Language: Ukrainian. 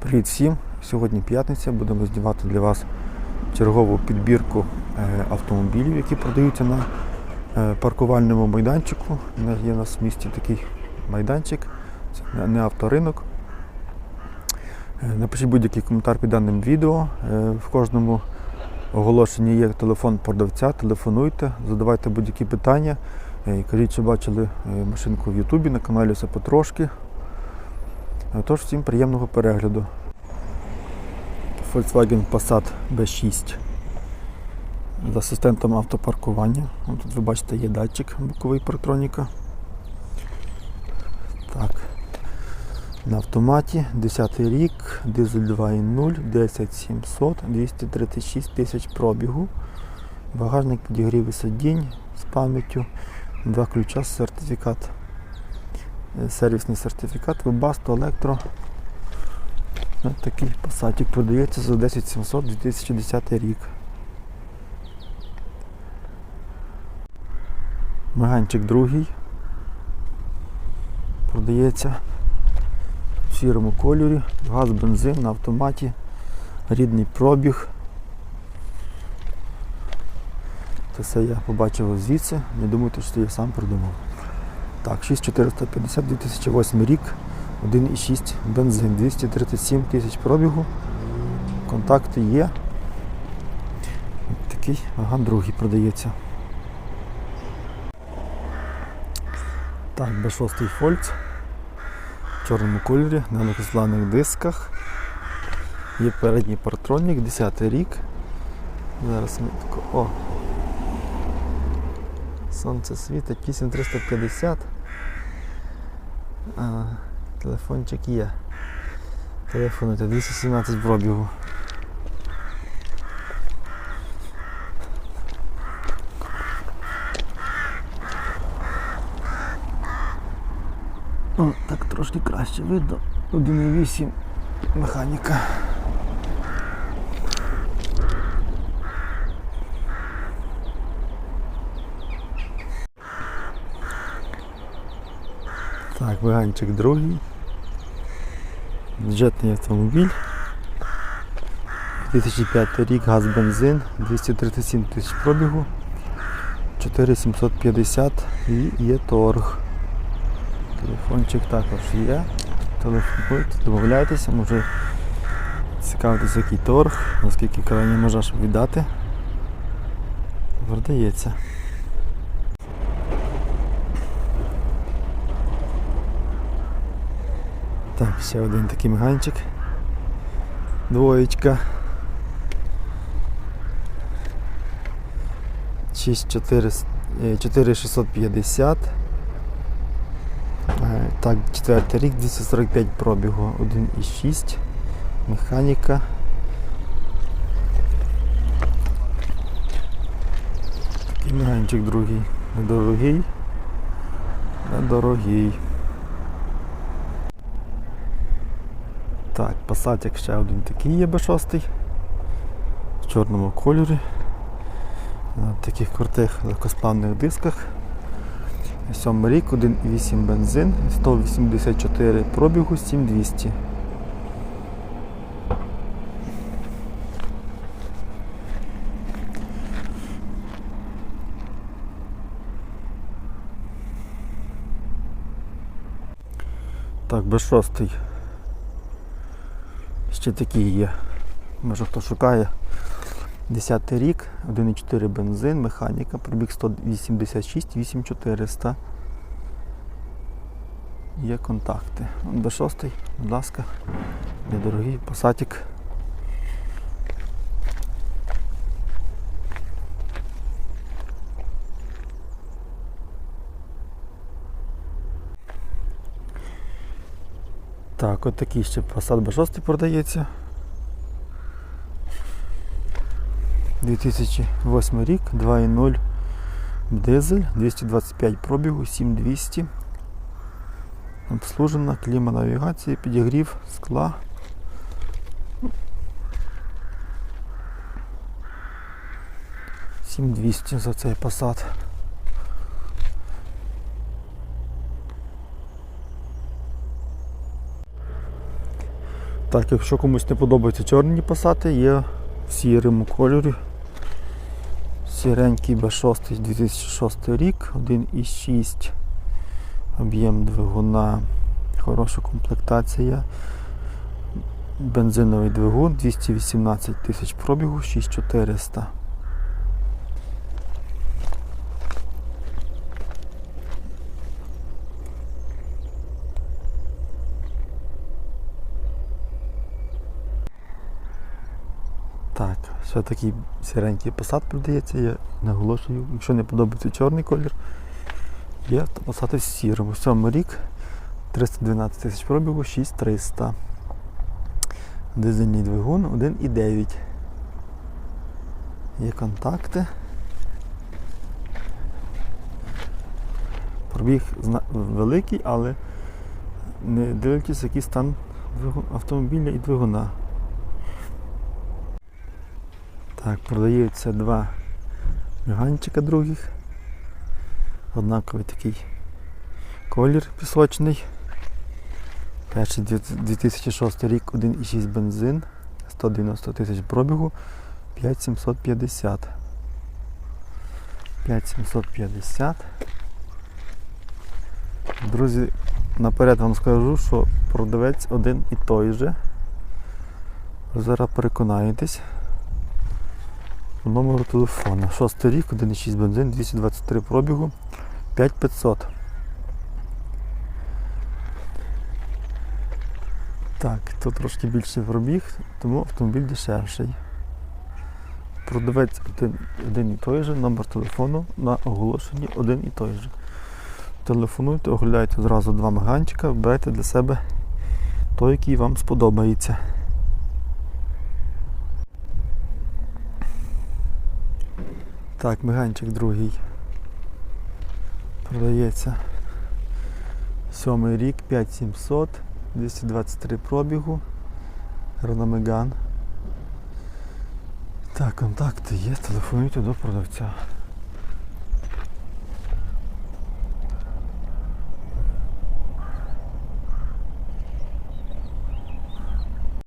Привіт всім! Сьогодні п'ятниця. Будемо знімати для вас чергову підбірку е, автомобілів, які продаються на е, паркувальному майданчику. Є у нас в місті такий майданчик, це не- авторинок. Е, Напишіть будь-який коментар під даним відео. В кожному оголошенні є телефон продавця, телефонуйте, задавайте будь-які питання. Кажіть, що бачили машинку в Ютубі на каналі все потрошки. Тож всім приємного перегляду. Volkswagen Passat B6 з асистентом автопаркування. Тут ви бачите є датчик боковий партроніка. Так. На автоматі 10 рік, дизель 2.0, 10700, 236 тисяч пробігу. Багажник підігрів сидінь з пам'яттю, два ключа, сертифікат, сервісний сертифікат, Webasto, електро. Ось такий пасатик продається за 10700 2010 рік. Меганчик другий. Продається в сірому кольорі, газ, бензин на автоматі, рідний пробіг. Це все я побачив звідси, не думайте, що я сам придумав. Так, 6450 2008 рік. 1,6 бензин, 237 тисяч пробігу. Контакти є. Такий, ага, другий продається. Так, B6 Фольц в чорному кольорі, на легкославних дисках. Є передній партронік, 10 рік. Зараз ми тако. Сонце світить, 8350. А, Телефончик є. Телефонуйте 217 пробігу. О, так трошки краще видно. 1,8 механіка. Так, ваганчик другий. Бюджетний автомобіль. 2005 рік, газ бензин, 237 тисяч пробігу, 4750 і є торг. Телефончик також є. Телефонуйте, домовляйтеся, може цікавитися який торг, наскільки крайня межа щоб віддати. Продається. Так, ще один такий меганчик. Двоєчка. 4650. Е, Так, четвертий рік, 245 пробігу, 1,6. Механіка. Такий меганчик другий. Недорогий. Недорогий. Так, пасатик ще один такий є Б6 в чорному кольорі. На таких крутих легкосплавних дисках. Сьомий рік, 1,8 бензин, 184 пробігу, 7200. Так, Б6 Ще такі є. Може хто шукає. 10 рік, 1,4 бензин, механіка, пробіг 186, 8400. Є контакти. Б6, будь ласка, недорогий посадик. Так, от такий ще Passat B6 продається. 2008 рік, 2.0 дизель, 225 пробігу, 7200. Обслужена, кліма навігації, підігрів, скла. Сім 200 за цей Passat. Так, якщо комусь не подобаються чорні пасати, є в сірому кольорі. Сіренький B6 2006 рік, 1,6 об'єм двигуна, хороша комплектація. Бензиновий двигун 218 тисяч пробігу, 6400. Так, ще такий сіренький посад продається, я наголошую, якщо не подобається чорний колір, є то посад в сірому. Сьомий рік, 312 тисяч пробігу, 6300. Дизельний двигун 1,9. Є контакти. Пробіг великий, але не дивлячись, який стан автомобіля і двигуна. Так, продаються два міганчика других. Однаковий такий колір пісочний. Перший 2006 рік 1,6 бензин, 190 тисяч пробігу, 5750. 5750. Друзі, наперед вам скажу, що продавець один і той же. Зараз переконаєтесь по номеру телефона. Шостий рік, 1,6 бензин, 223 пробігу, 5500. Так, тут трошки більший пробіг, тому автомобіль дешевший. Продавець один, один і той же, номер телефону на оголошенні один і той же. Телефонуйте, оглядайте зразу два маганчика, вибирайте для себе той, який вам сподобається. Так, миганчик другий. Продається. Сьомий рік, 5700, 223 пробігу. Megane. Так, контакти є, телефонуйте до продавця.